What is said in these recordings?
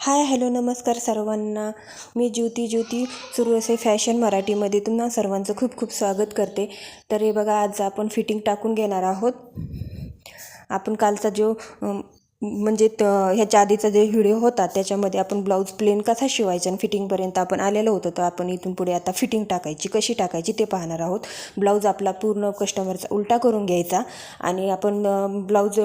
Hi hello नमस्कार सर्वांना. मी ज्योती ज्योती सुरू असे फॅशन मराठीमध्ये तुम्हाला सर्वांचं खूप खूप स्वागत करते. तर हे बघा आज आपण फिटिंग टाकून घेणार आहोत. आपण कालचा जो म्हणजे त ह्याच्या आधीचा जे व्हिडिओ होता त्याच्यामध्ये आपण ब्लाऊज प्लेन कसा शिवायचा आणि फिटिंगपर्यंत आपण आलेलो होतो तर आपण इथून पुढे आता फिटिंग टाकायची कशी टाकायची ते पाहणार आहोत. ब्लाऊज आपला पूर्ण कस्टमरचा उलटा करून घ्यायचा आणि आपण ब्लाऊज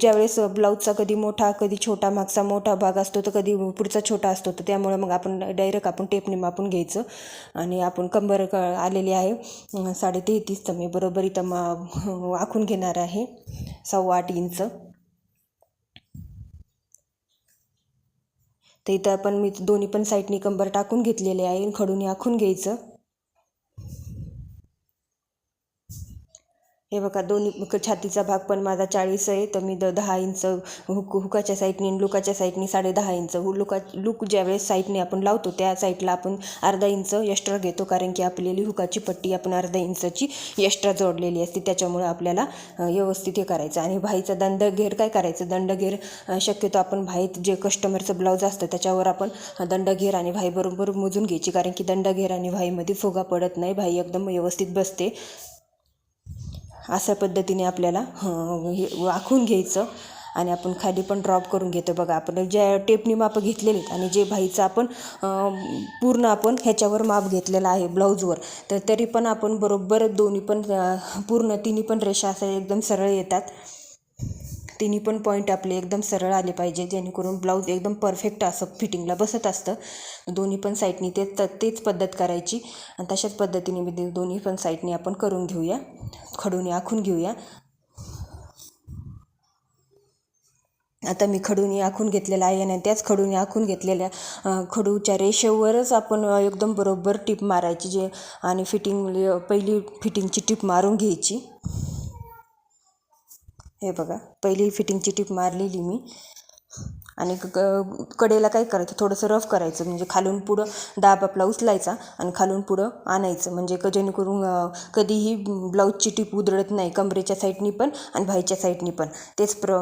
ज्यावेळेस ब्लाऊजचा कधी मोठा कधी छोटा मागचा मोठा भाग असतो तर कधी पुढचा छोटा असतो तर त्यामुळे मग आपण डायरेक्ट आपण टेपने मापून घ्यायचं आणि आपण कंबर क आलेली आहे साडे तेहतीसचं तर मी बरोबर इथं मा आखून घेणार आहे सव्वा आठ इंच. तर इथं आपण मी दोन्ही पण साईडनी कंबर टाकून घेतलेले आहे. आणि खडून आखून घ्यायचं. हे बघा दोन्ही क- छातीचा भाग पण माझा चाळीस आहे तर मी द दहा इंच हुक हुकाच्या साईडने लुकाच्या साईडने साडे दहा इंच. हु लुका लुक ज्यावेळेस साईडने आपण लावतो त्या साईडला आपण अर्धा इंच एक्स्ट्रा घेतो कारण की आपलेली हुकाची पट्टी आपण अर्धा इंचची एक्स्ट्रा जोडलेली असते त्याच्यामुळे आपल्याला व्यवस्थित हे करायचं. आणि भाईचा दंडघेर काय करायचं? दंडघेर शक्यतो आपण भाई जे कस्टमरचं ब्लाऊज असतं त्याच्यावर आपण दंडघेर आणि भाई बरोबर मोजून घ्यायची कारण की दंडघेर आणि भाईमध्ये फुगा पडत नाही भाई एकदम व्यवस्थित बसते. अशा पद्धतीने आपल्याला हे आखून घ्यायचं. आणि आपण खाली पण ड्रॉप करून घेतो. बघा आपण ज्या टेपनी मापं घेतलेली आहेत आणि जे भाईचं आपण पूर्ण आपण ह्याच्यावर माप घेतलेलं आहे ब्लाऊजवर तर तरी पण आपण बरोबर दोन्ही पण पूर्ण तिन्ही पण रेषा असं एकदम सरळ येतात. तिन्ही पण पॉईंट आपले एकदम सरळ आले पाहिजे जेणेकरून ब्लाऊज एकदम परफेक्ट असं फिटिंगला बसत असतं. दोन्ही पण साईडनी तेच तेच पद्धत करायची. आणि तशाच पद्धतीने मी ते दोन्ही पण साईडनी आपण करून घेऊया. खडूने आखून घेऊया. आता मी खडूनी आखून घेतलेला आहे आणि त्याच खडूने आखून घेतलेल्या खडूच्या रेषेवरच आपण एकदम बरोबर टीप मारायची जे आणि फिटिंग पहिली फिटिंगची टीप मारून घ्यायची. हे बघा पहिली फिटिंगची टीप मारलेली मी. आणि क- क- कडेला काय करायचं? थोडंसं रफ करायचं. म्हणजे खालून पुढं दाब आपला उचलायचा आणि खालून पुढं आणायचं. म्हणजे क जेणेकरून कधीही ब्लाऊजची टीप उधळत नाही. कमरेच्या साईडनी पण आणि भाईच्या साईडनी पण. तेच प्र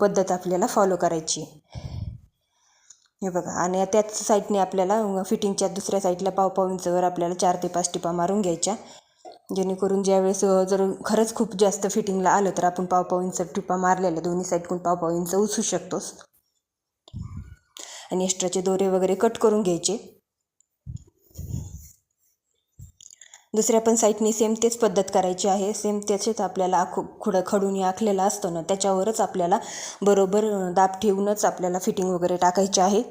पद्धत आपल्याला फॉलो करायची. हे बघा. आणि त्याच साईडने आपल्याला फिटिंगच्या दुसऱ्या साईडला पाव पाव इंचवर आपल्याला चार ते पाच टिपा मारून घ्यायच्या. जेणेकरून ज्यावेळेस जर खरंच खूप जास्त फिटिंगला आलं तर आपण पाव पाव इंच टिपा मारलेला दोन्ही साईडकडून पाव पाव इंच उचू शकतोस. आणि एक्स्ट्राचे दोरे वगैरे कट करून घ्यायचे. दुसऱ्या पण साईडने सेम तेच पद्धत करायची आहे. सेम त्याचेच आपल्याला आखू खुडं खडून आखलेलं असतं ना त्याच्यावरच आपल्याला बरोबर दाब ठेवूनच आपल्याला फिटिंग वगैरे टाकायची आहे.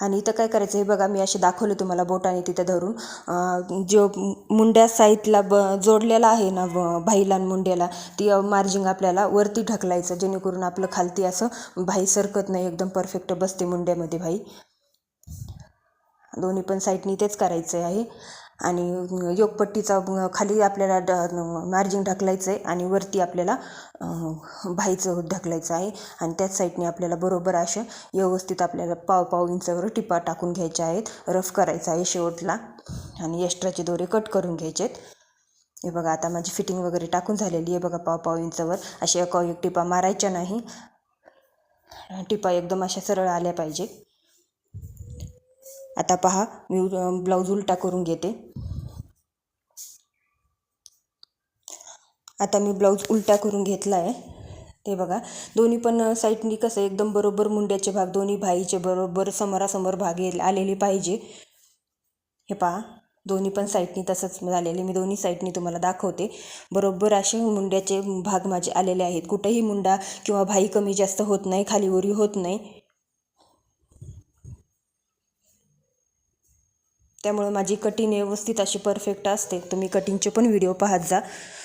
आणि इथं काय करायचं हे बघा मी असे दाखवले तुम्हाला बोटाने तिथं धरून. जो मुंड्या साईडला ब जोडलेला आहे ना भाईला आणि मुंड्याला ती मार्जिंग आपल्याला वरती ढकलायचं जेणेकरून आपलं खालती असं भाई सरकत नाही एकदम परफेक्ट बसते मुंड्यामध्ये भाई. दोन्ही पण साईडनी तेच करायचं आहे. आणि योगपट्टीचा खाली आपल्याला ड मार्जिन ढकलायचं आहे आणि वरती आपल्याला भाईचं ढकलायचं आहे. आणि त्याच साईडने आपल्याला बरोबर अशा व्यवस्थित आपल्याला पाव पाव इंचावर टिपा टाकून घ्यायच्या आहेत. रफ करायचा आहे शेवटला. आणि एक्स्ट्राचे दोरे कट करून घ्यायचे आहेत. हे बघा आता माझी फिटिंग वगैरे टाकून झालेली आहे बघा पाव पाव इंचावर अशा एका एक टिपा मारायच्या नाही. टिपा एकदम अशा सरळ आल्या पाहिजे. आता पहा मी ब्लाऊज उलटा करून घेते. आता मी ब्लाऊज उलटा करून घेतला आहे ते बघा दोन्ही पण साईडनी कसं एकदम बरोबर मुंड्याचे भाग दोन्ही भाईचे बरोबर समोरासमोर भाग येल- आलेले पाहिजे. हे पहा दोन्ही पण साईडनी तसंच झालेले मी दोन्ही साईडनी तुम्हाला दाखवते. बरोबर असे मुंड्याचे भाग माझे आलेले आहेत. कुठेही मुंडा किंवा भाई कमी जास्त होत नाही खालीवरी होत नाही. त्यामुळं माझी कटिंग व्यवस्थित अशी परफेक्ट असते. तुम्ही कटिंगचे पण व्हिडिओ पाहत जा.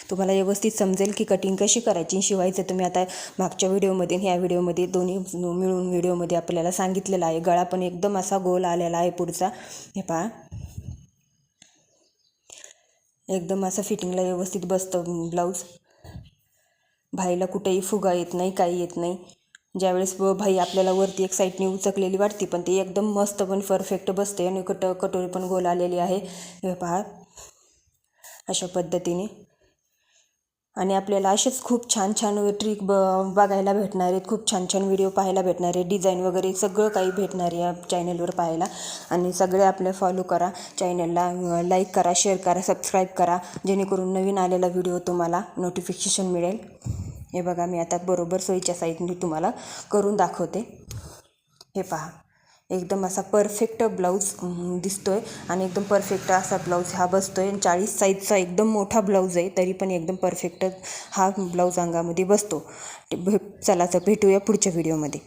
तुम्हाला व्यवस्थित समजेल की कटिंग कशी करायची शिवायचं तुम्ही आता मागच्या व्हिडिओमध्ये ह्या व्हिडिओमध्ये दोन्ही मिळून व्हिडिओमध्ये आपल्याला सांगितलेलं आहे. गळा पण एकदम असा गोल आलेला आहे पुढचा. हे पहा. एकदम असं फिटिंगला व्यवस्थित बसतं ब्लाऊज भाईला कुठेही फुगा येत नाही काही येत नाही. ज्यावेळेस भाई आपल्याला वरती एक साईडने उचकलेली वाटते पण ती एकदम मस्त पण परफेक्ट बसते आणि कट कटोरी पण गोल आलेली आहे. हे पहा. अशा पद्धतीने. आणि आपल्याला असेच खूप छान छान ट्रिक ब बघायला भेटणार आहेत खूप छान छान व्हिडिओ पाहायला भेटणार आहे डिझाईन वगैरे सगळं काही भेटणार आहे या चॅनलवर पाहायला. आणि सगळे आपले फॉलो करा चॅनलला लाईक करा शेअर करा सबस्क्राईब करा जेणेकरून नवीन आलेला व्हिडिओ तुम्हाला नोटिफिकेशन मिळेल. हे बघा मी आता बरोबर सोयीच्या साईजने तुम्हाला करून दाखवते. हे पहा एकदम असा परफेक्ट ब्लाऊज दिसतो आहे आणि एकदम परफेक्ट असा ब्लाऊज हा बसतोय. आणि चाळीस साईजचा एकदम मोठा ब्लाऊज आहे तरी पण एकदम परफेक्ट हा ब्लाऊज अंगामध्ये बसतो. भे- चला तर भेटूया पुढच्या व्हिडिओमध्ये